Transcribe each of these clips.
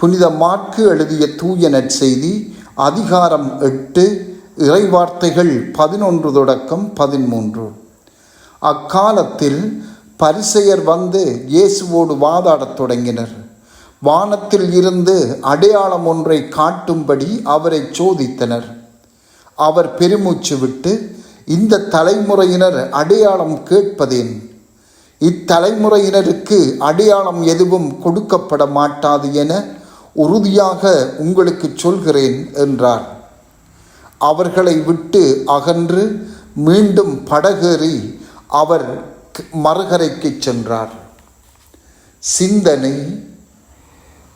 புனித மாற்கு எழுதிய தூய நற்செய்தி அதிகாரம் எட்டு இறைவார்த்தைகள் பதினொன்று தொடக்கம் பதிமூன்று அக்காலத்தில் பரிசெயர் வந்து இயேசுவோடு வாதாடத் தொடங்கினர். வானத்தில் இருந்து அடையாளம் ஒன்றை காட்டும்படி அவரை சோதித்தனர். அவர் பெருமூச்சு விட்டு இந்த தலைமுறையினர் அடையாளம் கேட்பதேன்? இத்தலைமுறையினருக்கு அடையாளம் எதுவும் கொடுக்கப்பட மாட்டாது என உறுதியாக உங்களுக்கு சொல்கிறேன் என்றார் அவர்களை விட்டு அகன்று மீண்டும் படகேறி அவர் மறுகரைக்கு சென்றார். சிந்தனை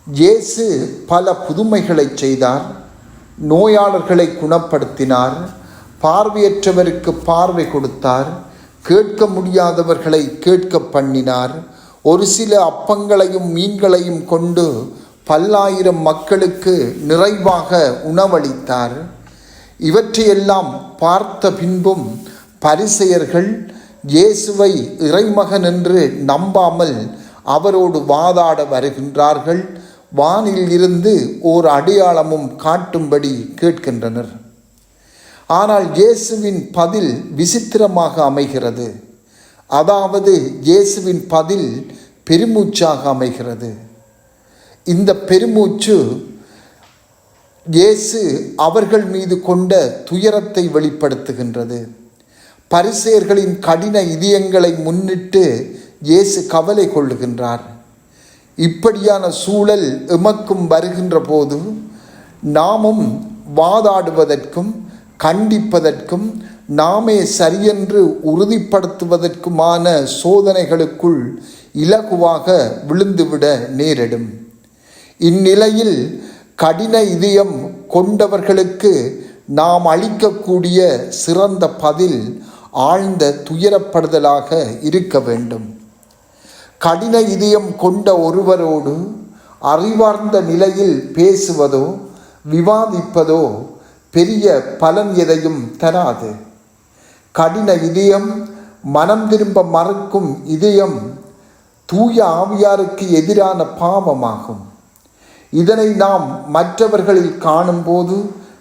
இயேசு பல புதுமைகளை செய்தார் நோயாளர்களை குணப்படுத்தினார் பார்வையற்றவருக்கு பார்வை கொடுத்தார் கேட்க முடியாதவர்களை கேட்க பண்ணினார் ஒரு சில அப்பங்களையும் மீன்களையும் கொண்டு பல்லாயிரம் மக்களுக்கு நிறைவாக உணவளித்தார். இவற்றையெல்லாம் பார்த்த பின்பும் பரிசெயர்கள் இயேசுவை இறைமகன் என்று நம்பாமல் அவரோடு வாதாட வருகின்றார்கள். வானில் இருந்து ஓர் அடையாளமும் காட்டும்படி கேட்கின்றனர். ஆனால் இயேசுவின் பதில் விசித்திரமாக அமைகிறது. அதாவது இயேசுவின் பதில் பெருமூச்சாக அமைகிறது. இந்த பெருமூச்சு இயேசு அவர்கள் மீது கொண்ட துயரத்தை வெளிப்படுத்துகின்றது. பரிசேயர்களின் கடின இதயங்களை முன்னிட்டு இயேசு கவலை கொள்ளுகின்றார். இப்படியான சூழல் எமக்கும் வருகின்ற போது நாமும் வாதாடுவதற்கும் கண்டிப்பதற்கும் நாமே சரியென்று உறுதிப்படுத்துவதற்குமான சோதனைகளுக்குள் இலகுவாக விழுந்துவிட நேரிடும். இந்நிலையில் கடின இதயம் கொண்டவர்களுக்கு நாம் அளிக்கக்கூடிய சிறந்த பதில் ஆழ்ந்த துயரப்படுதலாக இருக்க வேண்டும். கடின இதயம் கொண்ட ஒருவரோடு அறிவார்ந்த நிலையில் பேசுவதோ விவாதிப்பதோ பெரிய பலன் எதையும் தராது. கடின இதயம் மனம் திரும்ப மறுக்கும் இதயம் தூய ஆவியாருக்கு எதிரான பாவமாகும். இதனை நாம் மற்றவர்களில் காணும்போது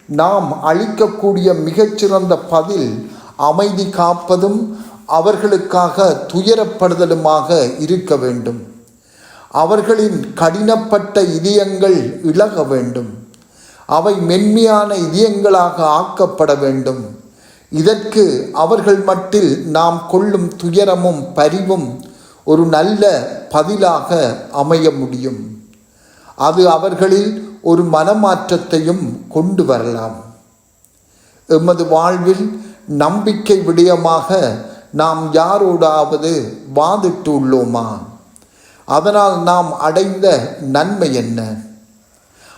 நாம் அளிக்கக்கூடிய மிகச்சிறந்த பதில் அமைதி காப்பதும் அவர்களுக்காக துயரப்படுதலுமாக இருக்க வேண்டும். அவர்களின் கடினப்பட்ட இதயங்கள் இழக வேண்டும். அவை மென்மையான இதயங்களாக ஆக்கப்பட வேண்டும். இதற்கு அவர்கள் மட்டில் நாம் கொள்ளும் துயரமும் பரிவும் ஒரு நல்ல பதிலாக அமைய முடியும். அது அவர்களில் ஒரு மனமாற்றத்தையும் கொண்டு வரலாம். எமது வாழ்வில் நம்பிக்கை விடயமாக நாம் யாரோடாவது வாதிட்டு உள்ளோமா அதனால் நாம் அடைந்த நன்மை என்ன?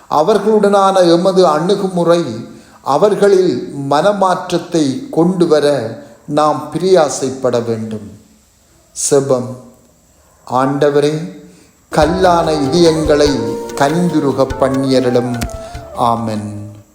அவர்களுடனான எமது அணுகுமுறை அவர்களில் மனமாற்றத்தை கொண்டு வர நாம் பிரியாசைப்பட வேண்டும். செபம். ஆண்டவரே கல்லான இதயங்களை கனிந்துருக பண்ணியரிடம் ஆமன்.